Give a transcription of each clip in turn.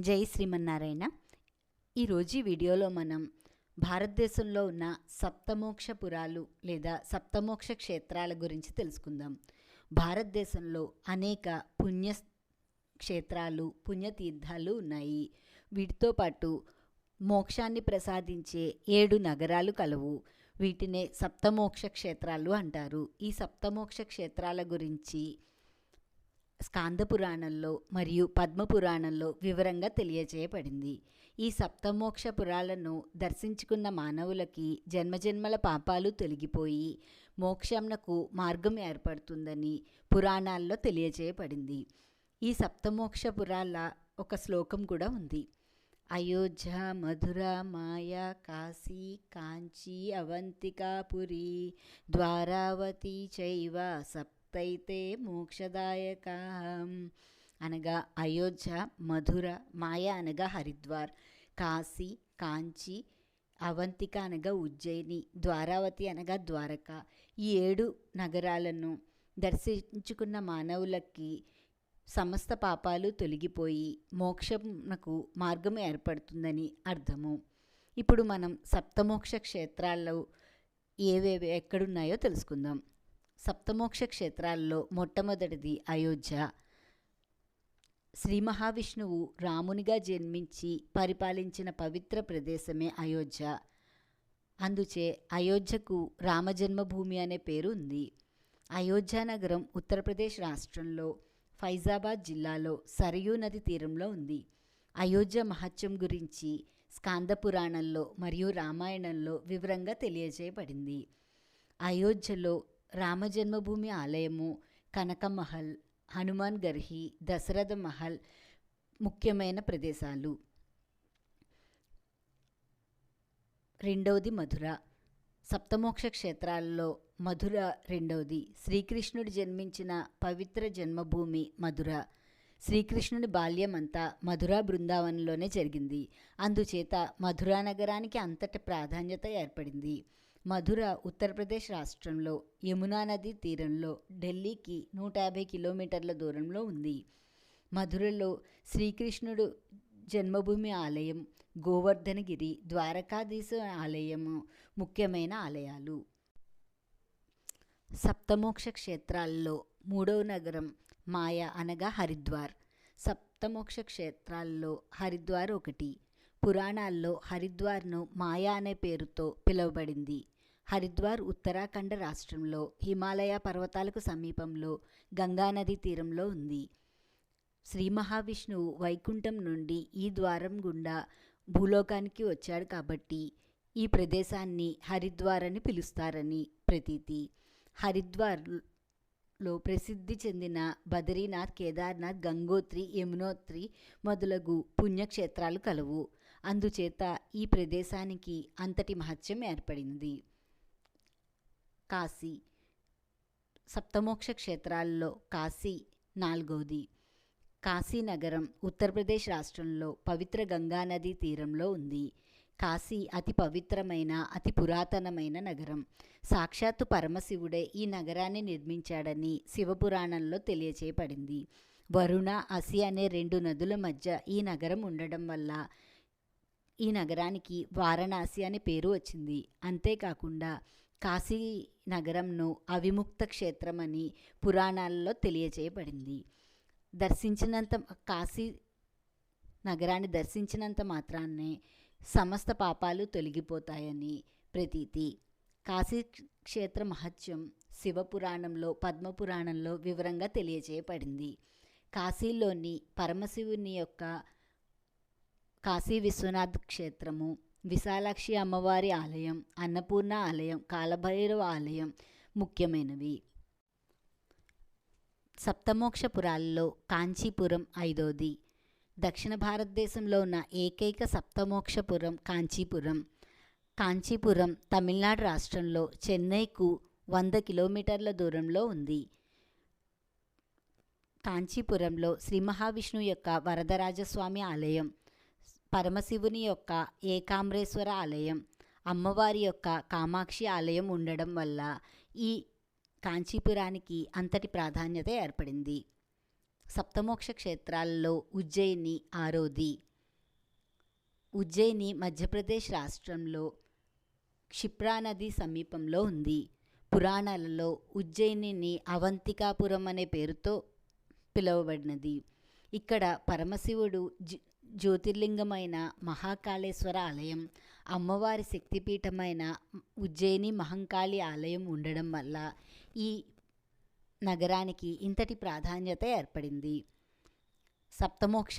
జై శ్రీమన్నారాయణ. ఈరోజు ఈ వీడియోలో మనం భారతదేశంలో ఉన్న సప్తమోక్షపురాలు లేదా సప్తమోక్ష క్షేత్రాల గురించి తెలుసుకుందాం. భారతదేశంలో అనేక పుణ్య క్షేత్రాలు పుణ్యతీర్థాలు ఉన్నాయి. వీటితో పాటు మోక్షాన్ని ప్రసాదించే ఏడు నగరాలు కలవు. వీటినే సప్తమోక్ష క్షేత్రాలు అంటారు. ఈ సప్తమోక్ష క్షేత్రాల గురించి స్కాంద పురాణంలో మరియు పద్మ పురాణంలో వివరంగా తెలియజేయబడింది ఈ సప్తమోక్ష పురాలను దర్శించుకున్న మానవులకి జన్మజన్మల పాపాలు తొలగిపోయి మోక్షంనకు మార్గం ఏర్పడుతుందని పురాణాల్లో తెలియజేయబడింది ఈ సప్తమోక్ష పురాల ఒక శ్లోకం కూడా ఉంది. అయోధ్య మధుర మాయా కాశీ కాంచీ అవంతికాపురి ద్వారావతి చైవ సప్తైతే మోక్షదాయక. అనగా అయోధ్య మధుర మాయ అనగా హరిద్వార్ కాశీ కాంచి అవంతిక అనగా ఉజ్జయిని ద్వారావతి అనగా ద్వారక. ఈ ఏడు నగరాలను దర్శించుకున్న మానవులకి సమస్త పాపాలు తొలగిపోయి మోక్షమునకు మార్గం ఏర్పడుతుందని అర్థము. ఇప్పుడు మనం సప్తమోక్ష క్షేత్రాల్లో ఏవేవి ఎక్కడున్నాయో తెలుసుకుందాం. సప్తమోక్ష క్షేత్రాల్లో మొట్టమొదటిది అయోధ్య. శ్రీ మహావిష్ణువు రామునిగా జన్మించి పరిపాలించిన పవిత్ర ప్రదేశమే అయోధ్య. అందుచే అయోధ్యకు రామజన్మభూమి అనే పేరు ఉంది. అయోధ్య నగరం ఉత్తరప్రదేశ్ రాష్ట్రంలో ఫైజాబాద్ జిల్లాలో సరయూ నది తీరంలో ఉంది. అయోధ్య మహత్యం గురించి స్కాంద పురాణంలో మరియు రామాయణంలో వివరంగా తెలియజేయబడింది. అయోధ్యలో రామజన్మభూమి ఆలయము కనకమహల్ హనుమాన్ గర్హి దశరథ మహల్ ముఖ్యమైన ప్రదేశాలు. రెండవది మధుర. సప్తమోక్ష క్షేత్రాల్లో మధుర రెండవది. శ్రీకృష్ణుడు జన్మించిన పవిత్ర జన్మభూమి మధుర. శ్రీకృష్ణుడి బాల్యం అంతా మధురా బృందావనంలోనే జరిగింది. అందుచేత మధురా నగరానికి అంతటి ప్రాధాన్యత ఏర్పడింది. మధుర ఉత్తరప్రదేశ్ రాష్ట్రంలో యమునా నది తీరంలో ఢిల్లీకి నూట యాభై కిలోమీటర్ల దూరంలో ఉంది. మధురలో శ్రీకృష్ణుడు జన్మభూమి ఆలయం గోవర్ధనగిరి ద్వారకాధీశ ఆలయము ముఖ్యమైన ఆలయాలు. సప్తమోక్ష క్షేత్రాల్లో మూడవ నగరం మాయ అనగా హరిద్వార్. సప్తమోక్ష క్షేత్రాల్లో హరిద్వార్ ఒకటి. పురాణాల్లో హరిద్వార్ను మాయా అనే పేరుతో పిలువబడింది. హరిద్వార్ ఉత్తరాఖండ రాష్ట్రంలో హిమాలయ పర్వతాలకు సమీపంలో గంగానది తీరంలో ఉంది. శ్రీ మహావిష్ణువు వైకుంఠం నుండి ఈ ద్వారం గుండా భూలోకానికి వచ్చాడు కాబట్టి ఈ ప్రదేశాన్ని హరిద్వార్ అని పిలుస్తారని ప్రతీతి. హరిద్వార్లో ప్రసిద్ధి చెందిన బద్రీనాథ్ కేదార్నాథ్ గంగోత్రి యమునోత్రి మొదలగు పుణ్యక్షేత్రాలు కలవు. అందుచేత ఈ ప్రదేశానికి అంతటి మహత్యం ఏర్పడింది. కాశీ. సప్తమోక్ష క్షేత్రాల్లో కాశీ నాలుగవది కాశీ నగరం ఉత్తరప్రదేశ్ రాష్ట్రంలో పవిత్ర గంగానదీ తీరంలో ఉంది. కాశీ అతి పవిత్రమైన అతి పురాతనమైన నగరం. సాక్షాత్తు పరమశివుడే ఈ నగరాన్ని నిర్మించాడని శివపురాణంలో తెలియచేయబడింది. వరుణ అసి అనే రెండు నదుల మధ్య ఈ నగరం ఉండడం వల్ల ఈ నగరానికి వారణాసి అనే పేరు వచ్చింది. అంతేకాకుండా కాశీ నగరంను అవిముక్త క్షేత్రమని పురాణాలలో తెలియజేయబడింది. దర్శించినంత కాశీ నగరాన్ని దర్శించినంత మాత్రాన్నే సమస్త పాపాలు తొలగిపోతాయని ప్రతీతి. కాశీ క్షేత్ర మహత్యం శివపురాణంలో పద్మపురాణంలో వివరంగా తెలియజేయబడింది. కాశీలోని పరమశివుని యొక్క కాశీ విశ్వనాథ్ క్షేత్రము విశాలాక్షి అమ్మవారి ఆలయం అన్నపూర్ణ ఆలయం కాలభైరవ ఆలయం ముఖ్యమైనవి. సప్తమోక్షపురాల్లో కాంచీపురం ఐదోది. దక్షిణ భారతదేశంలో ఉన్న ఏకైక సప్తమోక్షపురం కాంచీపురం. కాంచీపురం తమిళనాడు రాష్ట్రంలో చెన్నైకు వంద కిలోమీటర్ల దూరంలో ఉంది. కాంచీపురంలో శ్రీ మహావిష్ణువు యొక్క వరదరాజస్వామి ఆలయం పరమశివుని యొక్క ఏకామ్రేశ్వర ఆలయం అమ్మవారి యొక్క కామాక్షి ఆలయం ఉండడం వల్ల ఈ కాంచీపురానికి అంతటి ప్రాధాన్యత ఏర్పడింది. సప్తమోక్ష క్షేత్రాల్లో ఉజ్జయిని ఆరోది ఉజ్జయిని మధ్యప్రదేశ్ రాష్ట్రంలో క్షిప్రా నది సమీపంలో ఉంది. పురాణాలలో ఉజ్జయినిని అవంతికాపురం అనే పేరుతో పిలువబడినది. ఇక్కడ పరమశివుడు జి జ్యోతిర్లింగమైన మహాకాళేశ్వర ఆలయం అమ్మవారి శక్తిపీఠమైన ఉజ్జయిని మహంకాళి ఆలయం ఉండడం వల్ల ఈ నగరానికి ఇంతటి ప్రాధాన్యత ఏర్పడింది. సప్తమోక్ష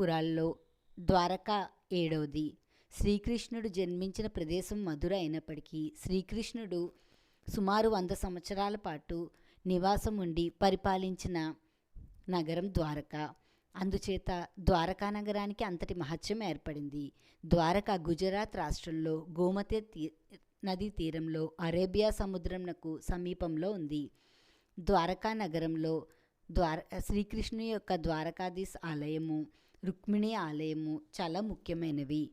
పురాల్లో ద్వారకా ఏడవది శ్రీకృష్ణుడు జన్మించిన ప్రదేశం మధుర అయినప్పటికీ శ్రీకృష్ణుడు సుమారు వంద సంవత్సరాల పాటు నివాసం ఉండి పరిపాలించిన నగరం ద్వారక. అందుచేత ద్వారకా నగరానికి అంతటి మహత్యం ఏర్పడింది. ద్వారకా గుజరాత్ రాష్ట్రంలో గోమతి తీ నదీ తీరంలో అరేబియా సముద్రంనకు సమీపంలో ఉంది. ద్వారకా నగరంలో ద్వార శ్రీకృష్ణుని యొక్క ద్వారకాధీశ్ ఆలయము రుక్మిణి ఆలయము చాలా ముఖ్యమైనవి.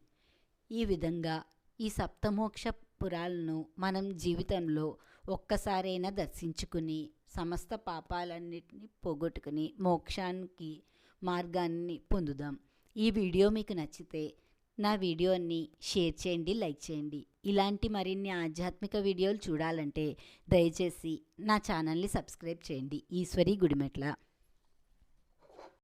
ఈ విధంగా ఈ సప్తమోక్ష పురాలను మనం జీవితంలో ఒక్కసారైనా దర్శించుకుని సమస్త పాపాలన్నిటిని పోగొట్టుకుని మోక్షానికి మార్గాన్ని పొందుదాం. ఈ వీడియో మీకు నచ్చితే నా వీడియోని షేర్ చేయండి లైక్ చేయండి. ఇలాంటి మరిన్ని ఆధ్యాత్మిక వీడియోలు చూడాలంటే దయచేసి నా ఛానల్ని సబ్స్క్రైబ్ చేయండి. ఈశ్వరి గుడిమెట్ల.